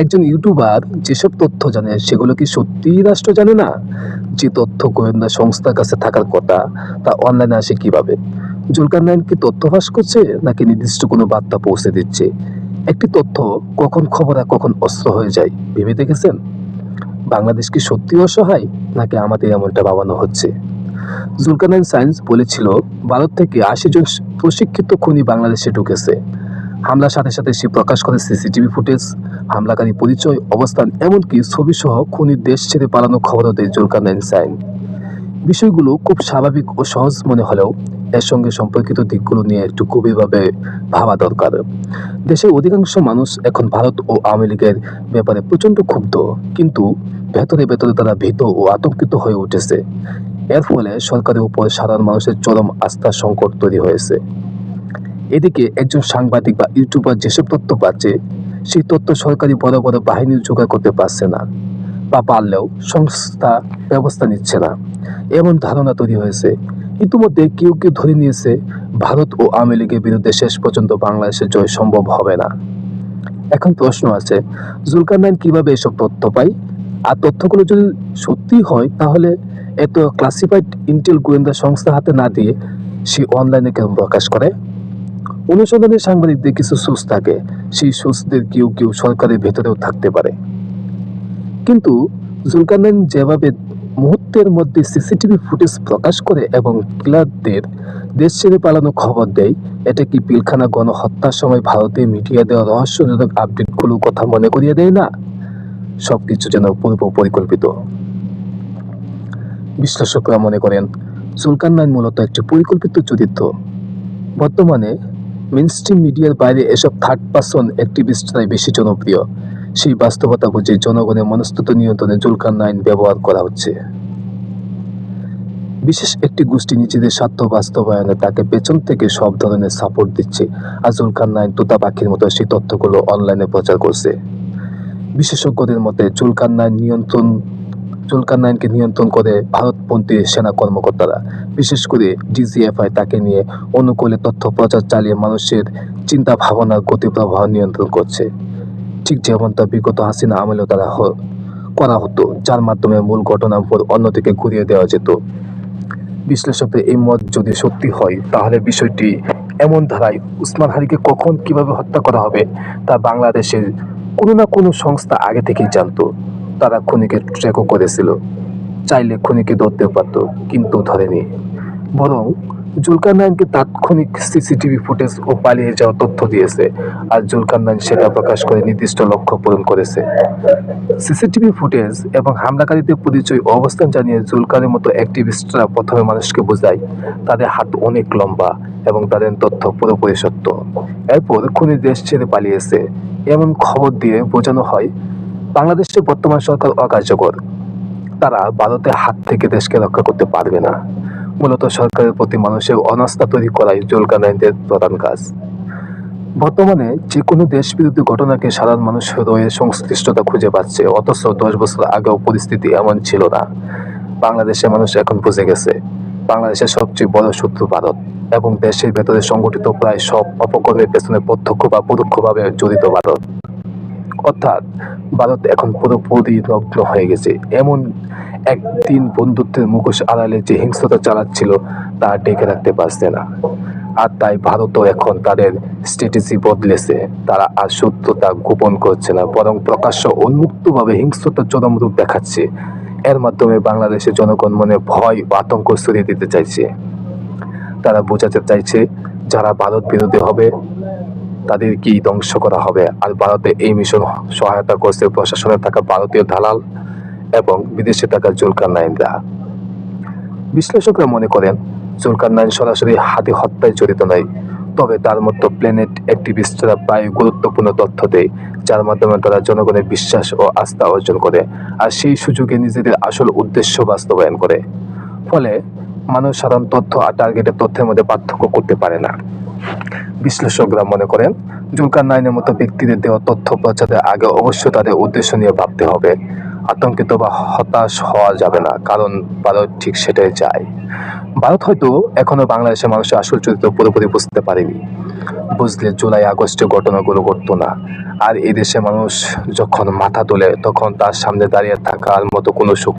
একজন ইউটিউবার যেসব তথ্য জানে, সেগুলো কি সত্যিই রাষ্ট্র জানে না? যে তথ্য গোয়েন্দা সংস্থার কাছে থাকার কথা, তা অনলাইনে আসে কীভাবে? জুলকার নাইন কি তথ্য ফাঁস করছে, নাকি নির্দিষ্ট কোনো বার্তা পৌঁছে দিচ্ছে? একটি তথ্য কখন খবর আর কখন অস্ত্র হয়ে যায়, ভেবে দেখেছেন? বাংলাদেশ কি সত্যি অসহায়, নাকি আমাদের এমনটা ভাবানো হচ্ছে? জুলকানাইন সায়েন্স বলেছিল, ভারত থেকে আশি জন প্রশিক্ষিত খুনি বাংলাদেশে ঢুকেছে। হামলার সাথে সাথে সে প্রকাশ করে সিসিটিভি ফুটেজ, হামলাকারী পরিচয়, অবস্থান, এমনকি ছবি সহ খুনির দেশ ছেড়ে পালানো খবরও দেয় জুলকানাইন সাইন। বিষয়গুলো খুব স্বাভাবিক ও সহজ মনে হলেও এর সঙ্গে সম্পর্কিত দিকগুলো নিয়ে একটু গভীরভাবে ভাবা দরকার। দেশের অধিকাংশ মানুষ এখন ভারত ও আওয়ামী লীগের ব্যাপারে প্রচণ্ড ক্ষুব্ধ, কিন্তু ভেতরে ভেতরে তারা ভীত ও আতঙ্কিত হয়ে উঠেছে। এর ফলে সরকারের উপর সাধারণ মানুষের চরম আস্থার সংকট তৈরি হয়েছে। এদিকে একজন সাংবাদিক বা ইউটিউবার যেসব তথ্য পাচ্ছে, সেই তথ্য সরকারি বড় বড় বাহিনীর জোগাড় করতে পারছে না বা পারলেও সংস্থা ব্যবস্থা নিচ্ছে না। এমন ধারণা তৈরি হয়েছে। ইতিমধ্যে কেউ কেউ ধরে নিয়েছে, ভারত ও আওয়ামী লীগের বিরুদ্ধে শেষ পর্যন্ত বাংলাদেশের জয় সম্ভব হবে না। এখন প্রশ্ন আছে জুলকার নাইন কীভাবে এসব তথ্য পাই আর তথ্যগুলো যদি সত্যি হয়, তাহলে এত ক্লাসিফাইড ইন্টেল গোয়েন্দা সংস্থা হাতে না দিয়ে সে অনলাইনে কেন প্রকাশ করে? অনুসন্ধানের সাংবাদিকদের কিছু সোর্স থাকে। সেই সোর্সদের কেউ কেউ সরকারের ভেতরেও থাকতে পারে। কিন্তু জুলকারনাইন যেভাবে মুহূর্তের মধ্যে সিসিটিভি ফুটেজ প্রকাশ করে এবং কিলারদের দেশ ছেড়ে পালানো খবর দেয়, এটা কি পিলখানা গণহত্যার সময় ভারতে মিডিয়া দেওয়া রহস্যজনক আপডেটগুলোর কথা মনে করিয়ে দেয় না? সব কিছু যেন পূর্ব পরিকল্পিত। বিশ্লেষকরা মনে করেন জুলকাননাইন মূলত একটি পরিকল্পিত চরিত্র। বর্তমানে মেনস্ট্রিম মিডিয়ার বাইরে এসব থার্ড পার্সন অ্যাক্টিভিস্টরাই বেশি জনপ্রিয়। সেই বাস্তবতা বুঝে জনগণের মনস্তত্ব নিয়ন্ত্রণে জুলকান নাইন ব্যবহার করা হচ্ছে। বিশেষ একটি গোষ্ঠী নিজেদের স্বার্থ বাস্তবায়নে তাকে পেছন থেকে সব ধরনের সাপোর্ট দিচ্ছে আর জুলকান নাইন তোতা পাখির মতো সেই তথ্যগুলো অনলাইনে প্রচার করছে। বিশেষজ্ঞদের মতে, জুলকান নাইন নিয়ন্ত্রণ জুলকার নাইনকে নিয়ন্ত্রণ করে ভারতপন্থী সেনা কর্মকর্তারা, বিশেষ করে ডিজিএফআই তাকে নিয়ে অনুকূলে তথ্য প্রচার চালিয়ে মানুষের চিন্তা ভাবনার গতি প্রবাহ নিয়ন্ত্রণ করছে। ঠিক যেমনটা বিগত হাসিনা আমলেও তারা করা হতো, যার মাধ্যমে মূল ঘটনার উপর অন্যদিকে ঘুরিয়ে দেওয়া যেত। বিশ্লেষকদের এই মত যদি সত্যি হয়, তাহলে বিষয়টি এমন ধারায় উসমান হারিকে কখন কীভাবে হত্যা করা হবে, তা বাংলাদেশের কোনো না কোনো সংস্থা আগে থেকেই জানতো। তারা খুনিকে ট্র্যাকও করেছিল। চাইলে খুনিকে ধরতে পারতো, কিন্তু ধরেনি। বরং জুলকার নাইনকে তাৎক্ষণিক সিসিটিভি ফুটেজ ও পালিয়ে যাওয়া তথ্য দিয়েছে, আর জুলকার নাইন সেটা প্রকাশ করে নির্দিষ্ট লক্ষ্য পূরণ করেছে। সিসিটিভি ফুটেজ এবং হামলাকারীদের পরিচয় অবস্থান জানিয়ে জুলকারের মতো অ্যাক্টিভিস্টরা প্রথমে মানুষকে বোঝায়, তাদের হাত অনেক লম্বা এবং তাদের তথ্য পুরোপুরি সত্য। এরপর খুনি দেশ ছেড়ে পালিয়েছে। এমন খবর দিয়ে বোঝানো হয় বাংলাদেশের বর্তমান সরকার অকার্যকর। তারা ভারতের হাত থেকে দেশকে রক্ষা করতে পারবে না। মূলত সরকারের প্রতি মানুষের অনাস্থা তৈরি করাই জুলকানাইনদের প্রধান কাজ। বর্তমানে যে কোনো দেশ বিরোধী ঘটনাকে সাধারণ মানুষ হয়ে সংশ্লিষ্টতা খুঁজে পাচ্ছে, অথচ দশ বছর আগেও পরিস্থিতি এমন ছিল না। বাংলাদেশের মানুষ এখন বুঝে গেছে, বাংলাদেশের সবচেয়ে বড় শত্রু ভারত এবং দেশের ভেতরে সংগঠিত প্রায় সব অপকর্মের পেছনে প্রত্যক্ষ বা পরোক্ষভাবে জড়িত ভারত। অর্থাৎ ভারত এখন পুরোপুরি নগ্ন হয়ে গেছে। এমন একদিন বন্ধুত্বের মুখোশ আড়ালে যে হিংস্রতা চালাচ্ছিল, তা ডেকে রাখতে পারছে না। আর তাই ভারতও এখন তাদের স্ট্র্যাটেজি বদলেছে। তারা আর সত্যতা গোপন করছে না, বরং প্রকাশ্য উন্মুক্তভাবে হিংস্রতা চরম রূপ দেখাচ্ছে। এর মাধ্যমে বাংলাদেশের জনগণ মনে ভয় ও আতঙ্ক ছড়িয়ে দিতে চাইছে। তারা বোঝাতে চাইছে, যারা ভারত বিরোধী হবে তাদেরকেই ধ্বংস করা হবে? আর ভারতে এই মিশন সহায়তা করছে প্রশাসনে থাকা ভারতীয় দালাল এবং বিদেশে থাকা জুলকার নাইনরা। বিশ্লেষকরা মনে করেন, জুলকার নাইন সরাসরি হাতে হত্যায় জড়িত নয়, তবে তার মতো প্ল্যানেট অ্যাক্টিভিস্টরা প্রায় গুরুত্বপূর্ণ তথ্য দেয়, যার মাধ্যমে তারা জনগণের বিশ্বাস ও আস্থা অর্জন করে, আর সেই সুযোগে নিজেদের আসল উদ্দেশ্য বাস্তবায়ন করে। ফলে, মানুষ সাধারণ তথ্য আর টার্গেটের তথ্যের মধ্যে পার্থক্য করতে পারে না। বিশ্লেষকরা মনে করেন জুলকার নাইনের মতো ব্যক্তিদের দেওয়া তথ্য প্রচারের আগে অবশ্যই তাদের উদ্দেশ্য নিয়ে ভাবতে হবে। আতঙ্কিত বা হতাশ হওয়া যাবে না, কারণ ভারত ঠিক সেটাই চায়। ভারত হয়তো এখনও বাংলাদেশের মানুষের আসল চরিত্র পুরোপুরি বুঝতে পারেনি। বুঝলে জুলাই, আগস্টে ঘটনাগুলো ঘটতো না। আর এদেশে মানুষ যখন মাথা তোলে, তখন তার সামনে দাঁড়িয়ে থাকার মতো কোনো শক্তি